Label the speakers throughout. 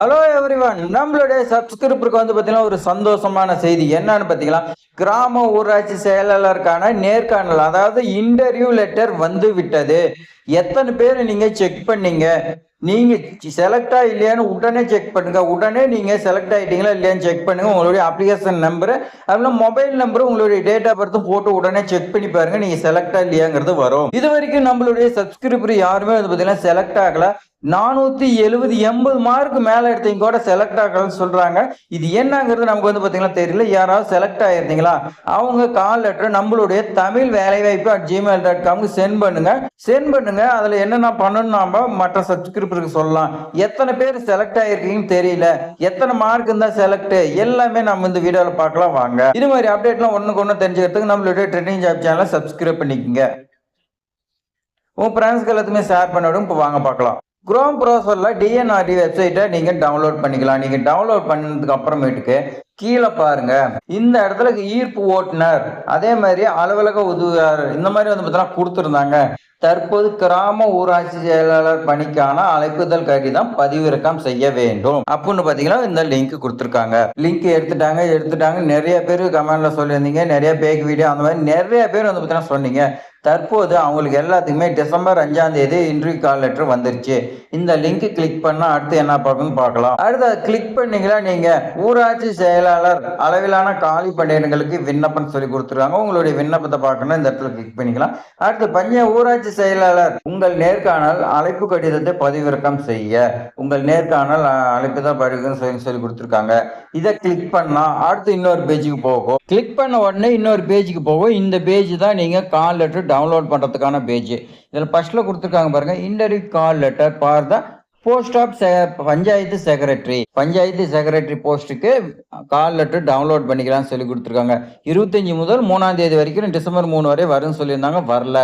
Speaker 1: Hello everyone நம்மளுடைய சப்ஸ்கிரிப்பருக்கு வந்து பார்த்தீங்கன்னா ஒரு சந்தோஷமான செய்தி என்னன்னு பார்த்தீங்கன்னா கிராம ஊராட்சி செயலாளருக்கான நேர்காணல் அதாவது இன்டர்வியூ லெட்டர் வந்து விட்டது. எத்தனை பேர் நீங்க செக் பண்ணீங்க? நீங்க செலக்டா இல்லையான்னு உடனே செக் பண்ணுங்க. உடனே நீங்க செலக்ட் ஆயிட்டீங்களா இல்லையான்னு செக் பண்ணுங்க. உங்களுடைய அப்ளிகேஷன் நம்பரு அதுல மொபைல் நம்பர் உங்களுடைய டேட் ஆஃப் பர்த்தும் போட்டு உடனே செக் பண்ணி பாருங்க. நீங்க செலக்டா இல்லையாங்கிறது வரும். இது வரைக்கும் நம்மளுடைய சப்ஸ்கிரிப்பர் யாருமே வந்து பாத்தீங்கன்னா செலக்ட் ஆகல. நானூத்தி எழுபது எண்பது மார்க் மேல எடுத்தீங்க கூட செலக்ட் ஆகலன்னு சொல்றாங்க. இது என்னங்கிறது நமக்கு வந்து பாத்தீங்கன்னா தெரியல. யாராவது செலக்ட் ஆயிருந்தீங்களா அவங்க கால் லெட்டர் நம்மளுடைய தமிழ் வேலைவாய்ப்பு அட் ஜிமெயில் டாட் காம்க்கு சென்ட் பண்ணுங்க. சென்ட் பண்ணுங்க. அதுல என்னென்ன பண்ணணும் நாம மற்ற சப்ஸ்கிரிப்டருக்கு சொல்லலாம். எத்தனை பேர் செலக்ட் ஆயிருக்கீங்கன்னு தெரியல. எத்தனை மார்க் இருந்தா செலக்ட் எல்லாமே நம்ம இந்த வீடியோல பார்க்கலாம். வாங்க. இது மாதிரி அப்டேட்லாம் ஒண்ணுக்கு ஒண்ணு தெரிஞ்சுக்கிறதுக்கு நம்மளுடைய ட்ரெண்டிங் ஜாப் சேனலை சப்ஸ்கிரைப் பண்ணிக்கோங்க. உங்க ஃப்ரெண்ட்ஸ்க்கு எல்லாத்துமே ஷேர் பண்ணிவிடும். இப்போ வாங்க பார்க்கலாம். குரோம் ப்ரௌசரில் டிஎன்ஆர்டி வெப்சைட்டை நீங்கள் டவுன்லோட் பண்ணிக்கலாம். நீங்கள் டவுன்லோட் பண்ணதுக்கு அப்புறமேட்டுக்கு கீழே பாருங்க. இந்த இடத்துல ஈர்ப்பு ஓட்டுநர் அதே மாதிரி அலுவலக உதவியாளர். இந்த மாதிரி வந்து பார்த்தீங்கன்னா கொடுத்துருந்தாங்க. தற்போது கிராம ஊராட்சி செயலாளர் பணிக்கான அழைப்புதல் கடிதம் பதிவிறக்கம் செய்ய வேண்டும். அப்படின்னு பாத்தீங்கன்னா இந்த லிங்க் கொடுத்துருக்காங்க. லிங்க் எடுத்துட்டாங்க எடுத்துட்டாங்க நிறைய பேர் கமெண்ட்ல சொல்லியிருந்தீங்க. நிறைய பேக் வீடியோ அந்த மாதிரி நிறைய பேர் வந்து பார்த்தீங்கன்னா சொன்னீங்க. தற்போது அவங்களுக்கு எல்லாத்துக்குமே டிசம்பர் அஞ்சாம் தேதி இன்டர்வியூ கால் லெட்டர் வந்துருச்சு. இந்த லிங்க் கிளிக் பண்ணா அடுத்து என்ன பார்க்கணும்னு பார்க்கலாம். அடுத்து கிளிக் பண்ணீங்களா நீங்க ஊராட்சி செயலாளர் அளவிலான காலி பணியிடங்களுக்கு விண்ணப்பம் சொல்லி கொடுத்துருக்காங்க. உங்களுடைய விண்ணப்பத்தை பார்க்கணும் இந்த இடத்துல கிளிக் பண்ணிக்கலாம். அடுத்து பஞ்ச ஊராட்சி செயலாளர் உங்கள் நேர்காணல் அழைப்பு கடிதத்தை பதிவிறக்கம் செய்ய. உங்கள் நேர்காணல் அழைப்பு தான் பதிவிறக்கம் சொல்லி சொல்லி கொடுத்துருக்காங்க. இதை கிளிக் பண்ணா அடுத்து இன்னொரு பேஜுக்கு போகும். கிளிக் பண்ண உடனே இன்னொரு பேஜுக்கு போகும். இந்த பேஜ் தான் நீங்க கால் லெட்டர் டவுன்லோட் பண்ணுறதுக்கான பேஜ் இதில் ஃபஸ்ட்டில் கொடுத்துருக்காங்க பாருங்க interview call letter for the post of panchayat secretary panchayat secretary போஸ்ட்டுக்கு கால் லெட்டர் டவுன்லோட் பண்ணிக்கலாம்னு சொல்லி கொடுத்துருக்காங்க. இருபத்தஞ்சி முதல் மூணாம் தேதி வரைக்கும் டிசம்பர் மூணு வரை வரும்னு சொல்லியிருந்தாங்க வரல.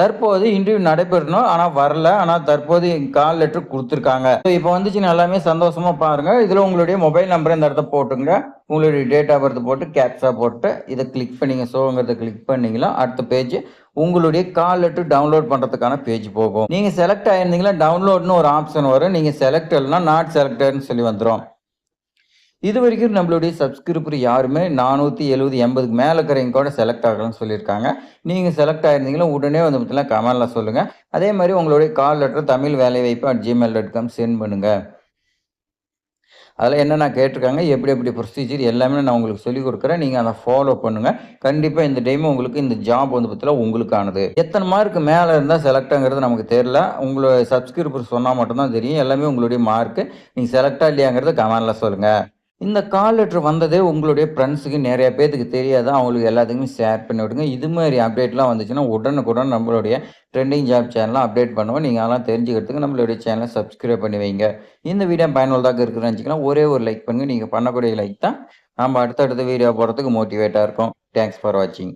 Speaker 1: தற்போது இன்டர்வியூ நடைபெறணும். ஆனால் வரல. ஆனால் தற்போது கால் லெட்டர் கொடுத்துருக்காங்க. இப்போ வந்துச்சுன்னு எல்லாமே சந்தோஷமாக பாருங்க. இதில் உங்களுடைய மொபைல் நம்பரை இந்த இடத்த போட்டுங்க உங்களுடைய டேட் ஆஃப் பர்த் போட்டு கேப்ஸாக போட்டு இதை கிளிக் பண்ணிங்க. ஷோங்கிறத கிளிக் பண்ணிங்களா அடுத்த பேஜ் உங்களுடைய கால் லெட்டர் டவுன்லோட் பண்ணுறதுக்கான பேஜ் போகும். நீங்கள் செலக்ட் ஆயிருந்தீங்களா டவுன்லோட்னு ஒரு ஆப்ஷன் வரும். நீங்கள் செலக்ட் இல்லைனா நாட் செலக்டட்னு சொல்லி வந்துடும் இது வரைக்கும் நம்மளுடைய சப்ஸ்கிரிப்பர் யாருமே நானூற்றி எழுபது எண்பதுக்கு மேலே இருக்கிறவங்க கூட செலக்ட் ஆகலன்னு சொல்லியிருக்காங்க. நீங்கள் செலக்ட் ஆயிருந்தீங்களா உடனே வந்து பார்த்தீங்கன்னா கமெண்டில் சொல்லுங்கள் அதே மாதிரி உங்களுடைய கால் லெட்டர் தமிழ் வேலை வாய்ப்பு at Gmail dot com sent பண்ணுங்கள் அதில் என்னென்ன கேட்டிருக்காங்க எப்படி எப்படி ப்ரொசீஜர் எல்லாமே நான் உங்களுக்கு சொல்லிக் கொடுக்குறேன். நீங்கள் அதை ஃபாலோ பண்ணுங்கள் கண்டிப்பாக இந்த டைம் உங்களுக்கு இந்த ஜாப் வந்து பார்த்தீங்கன்னா உங்களுக்கானது. எத்தனை மார்க் மேலே இருந்தால் செலக்டாங்கிறது நமக்கு தெரியல. உங்களோட சப்ஸ்கிரிப்பர் சொன்னால் மட்டும்தான் தெரியும். எல்லாமே உங்களுடைய மார்க்கு நீங்கள் செலக்டாக இல்லையாங்கிறத கமெண்டில் சொல்லுங்கள் இந்த கால் லெட்ரு வந்ததே உங்களுடைய ஃப்ரெண்ட்ஸுக்கு நிறைய பேத்துக்கு தெரியாது? அவங்களுக்கு எல்லாத்துக்குமே ஷேர் பண்ணி விடுங்க. இது மாதிரி அப்டேட்லாம் வந்துச்சுன்னா உடனுக்குடன் நம்மளுடைய ட்ரெண்டிங் ஜாப் சேனலாம் அப்டேட் பண்ணுவோம். நீங்கள் அதெல்லாம் தெரிஞ்சுக்கிறதுக்கு நம்மளுடைய சேனலை சப்ஸ்கிரைப் பண்ணி வைங்க. இந்த வீடியோ பயனுள்ளதாக இருக்குதுன்னு நினச்சிக்கலாம் ஒரே ஒரு லைக் பண்ணுங்க. நீங்கள் பண்ணக்கூடிய லைக் தான் நம்ம அடுத்தடுத்த வீடியோ போகிறதுக்கு மோட்டிவேட்டாக இருக்கும். தேங்க்ஸ் ஃபார் வாட்சிங்